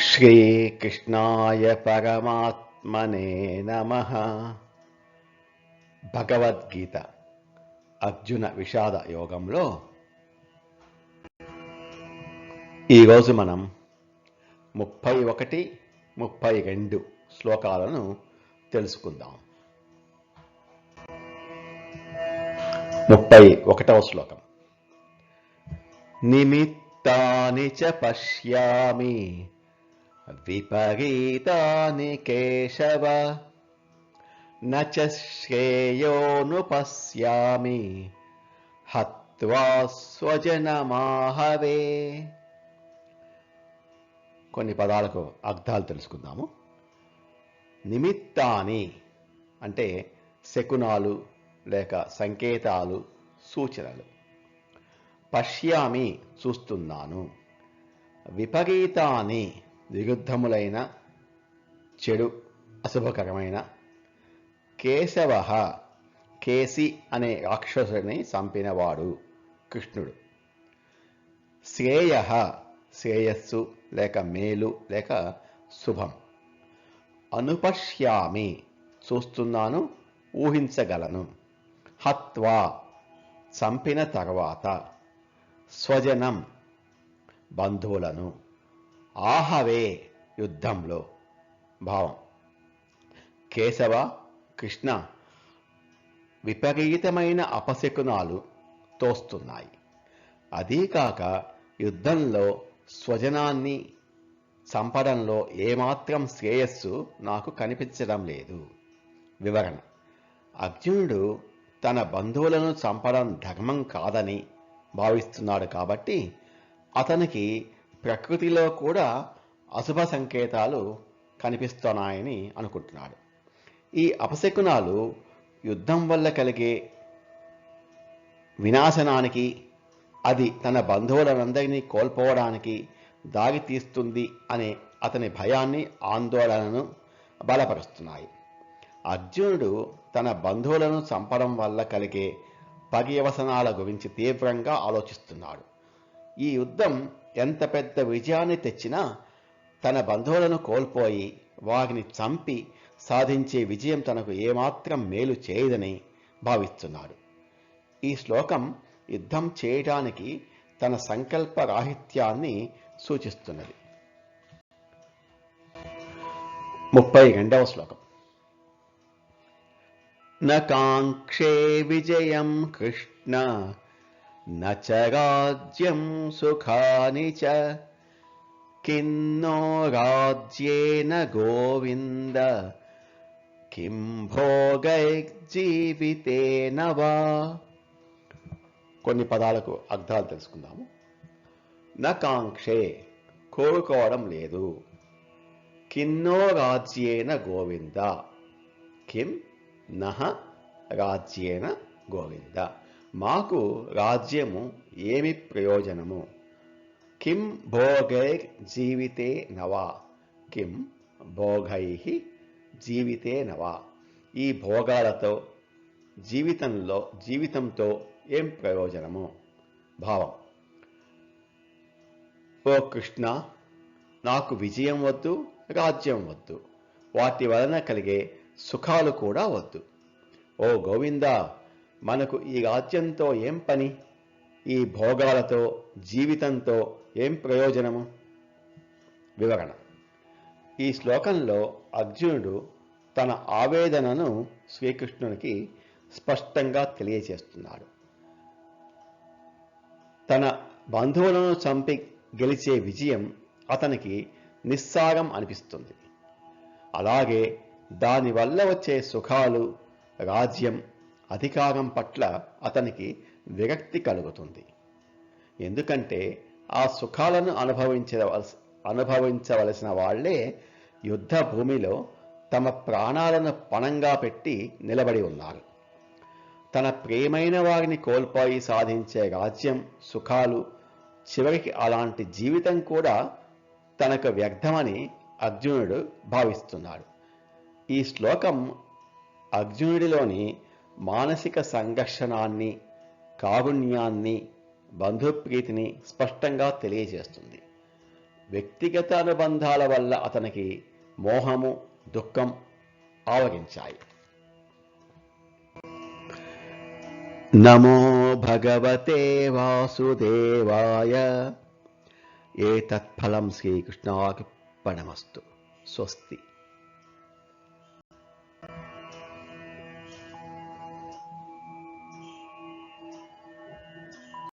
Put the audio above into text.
శ్రీకృష్ణాయ పరమాత్మనే నమ భగవద్గీత అర్జున విషాద యోగంలో ఈరోజు మనం ముప్పై ఒకటి ముప్పై రెండు శ్లోకాలను తెలుసుకుందాం. ముప్పై ఒకటవ శ్లోకం. నిమిత్తాని చ పశ్యామి విపరీతాని కేశవ న చ శ్రేయోనుపశ్యామి హత్వా స్వజనమాహవే. కొన్ని పదాలకు అర్థాలు తెలుసుకుందాము. నిమిత్తాని అంటే శకునాలు లేక సంకేతాలు సూచనలు. పశ్యామి చూస్తున్నాను. విపరీతాన్ని విరుద్ధములైన చెడు అశుభకరమైన. కేశవ కేసి అనే రాక్షసుని చంపినవాడు కృష్ణుడు. శ్రేయ శ్రేయస్సు లేక మేలు లేక శుభం. అనుపశ్యామి చూస్తున్నాను ఊహించగలను. హత్వా చంపిన తర్వాత స్వజనం బంధువులను. ఆహవే యుద్ధంలో. భావం. కేశవ కృష్ణ విపరీతమైన అపశకునాలు తోస్తున్నాయి. అదీకాక యుద్ధంలో స్వజనాన్ని చంపడంలో ఏమాత్రం శ్రేయస్సు నాకు కనిపించడం లేదు. వివరణ. అర్జునుడు తన బంధువులను చంపడం ధర్మం కాదని భావిస్తున్నాడు కాబట్టి అతనికి ప్రకృతిలో కూడా అశుభ సంకేతాలు కనిపిస్తున్నాయని అనుకుంటున్నాడు. ఈ అపశకునాలు యుద్ధం వల్ల కలిగే వినాశనానికి అది తన బంధువులందరినీ కోల్పోవడానికి దాగి తీస్తుంది అనే అతని భయాన్ని ఆందోళనను బలపరుస్తున్నాయి. అర్జునుడు తన బంధువులను చంపడం వల్ల కలిగే పర్యవసనాల గురించి తీవ్రంగా ఆలోచిస్తున్నాడు. ఈ యుద్ధం ఎంత పెద్ద విజయాన్ని తెచ్చినా తన బంధువులను కోల్పోయి వారిని చంపి సాధించే విజయం తనకు ఏమాత్రం మేలు చేయదని భావిస్తున్నాడు. ఈ శ్లోకం యుద్ధం చేయడానికి తన సంకల్ప రాహిత్యాన్ని సూచిస్తున్నది. ముప్పై రెండవ శ్లోకం. నకాంక్షే విజయం కృష్ణ न च राज्यं सुखानि च किन्नो राज्येन गोविन्द किं భోగైర్జీవితేన వా కొన్ని పదాలకు అర్థాలు తెలుసుకుందాము నకాంక్షే కోరుకోవడం లేదు కిన్నో రాజ్యేన గోవింద కిం నహ రాజ్యేన గోవింద మాకు రాజ్యము ఏమి ప్రయోజనము? కిం భోగైర్ జీవితే నవా? కిం భోగై జీవితే నవా? ఈ భోగాలతో జీవితంలో జీవితంతో ఏం ప్రయోజనము? భావం. ఓ కృష్ణ నాకు విజయం వద్దు రాజ్యం వద్దు. వాటి వలన కలిగే సుఖాలు కూడా వద్దు. ఓ గోవిందా మనకు ఈ రాజ్యంతో ఏం పని? ఈ భోగాలతో జీవితంతో ఏం ప్రయోజనము? వివరణ. ఈ శ్లోకంలో అర్జునుడు తన ఆవేదనను శ్రీకృష్ణునికి స్పష్టంగా తెలియజేస్తున్నాడు. తన బంధువులను చంపి గెలిచే విజయం అతనికి నిస్సారం అనిపిస్తుంది. అలాగే దానివల్ల వచ్చే సుఖాలు రాజ్యం అధికారం పట్ల అతనికి విరక్తి కలుగుతుంది. ఎందుకంటే ఆ సుఖాలను అనుభవించవలసి అనుభవించవలసిన వాళ్ళే యుద్ధ భూమిలో తమ ప్రాణాలను పణంగా పెట్టి నిలబడి ఉన్నారు. తన ప్రేమైన వారిని కోల్పోయి సాధించే రాజ్యం సుఖాలు చివరికి అలాంటి జీవితం కూడా తనకు వ్యర్థమని అర్జునుడు భావిస్తున్నాడు. ఈ శ్లోకం అర్జునుడిలోని మానసిక సంఘర్షణాన్ని కారుణ్యాన్ని బంధుప్రీతిని స్పష్టంగా తెలియజేస్తుంది. వ్యక్తిగత అనుబంధాల వల్ల అతనికి మోహము దుఃఖం ఆవగించాయి నమో భగవతే వాసుదేవాయ. ఏ ఏతత్ఫలం శ్రీకృష్ణార్పణమస్తు. స్వస్తి.